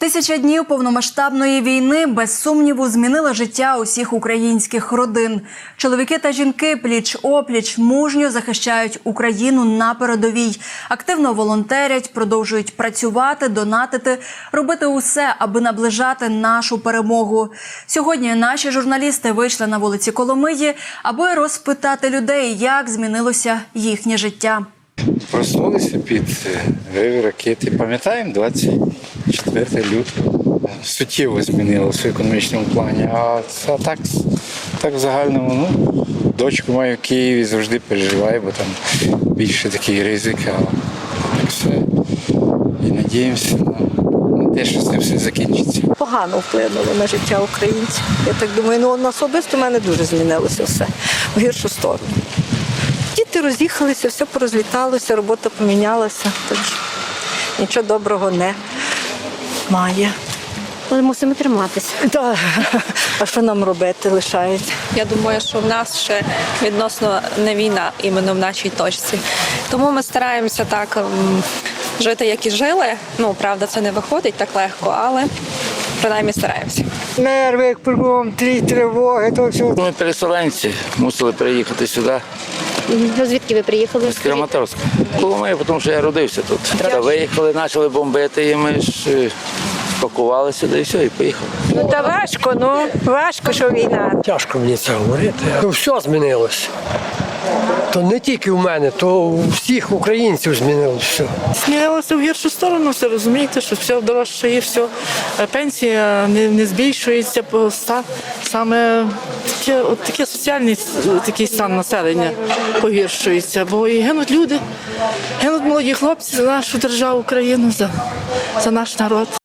Тисяча днів повномасштабної війни без сумніву змінила життя усіх українських родин. Чоловіки та жінки пліч опліч мужньо захищають Україну на передовій, активно волонтерять, продовжують працювати, донатити, робити усе, аби наближати нашу перемогу. Сьогодні наші журналісти вийшли на вулиці Коломиї, аби розпитати людей, як змінилося їхнє життя. Проснулися під ракети. Пам'ятаємо 24 лютого. Суттєво змінилося в економічному плані. А це так, так в загальному, ну, дочку маю в Києві, завжди переживаю, бо там більше такий ризик, а так все. І надіємося на, те, що це все закінчиться. погано вплинуло на життя українців. Я так думаю, ну особисто в мене дуже змінилося все в гіршу сторону. Діти роз'їхалися, все порозліталося, робота помінялася. Що нічого доброго не має. Але мусимо триматися. Да. А що нам робити лишається? Я думаю, що в нас ще відносно не війна іменно в нашій точці. Тому ми стараємося так ем, жити, як і жили. Ну, правда, це не виходить так легко, але принаймні стараємося. Нерви кругом, трі тривоги, то все. Ми переселенці мусили переїхати сюди, Звідки ви приїхали? з Краматорська. Коломиї, тому що я родився тут. Та виїхали, почали бомбити, і ми ж е, спакувалися сюди і все, і поїхали. Ну та важко, ну важко, що війна. Тяжко мені це говорити. Ну, все змінилось. То не тільки в мене, то у всіх українців змінилось все. Змінилося в гіршу сторону, все розумієте, що все дорожче і все. Е, Пенсія не, не збільшується, саме таке, от таке соціальний такий стан населення погіршується, бо і гинуть люди, гинуть молоді хлопці за нашу державу Україну, за, за наш народ.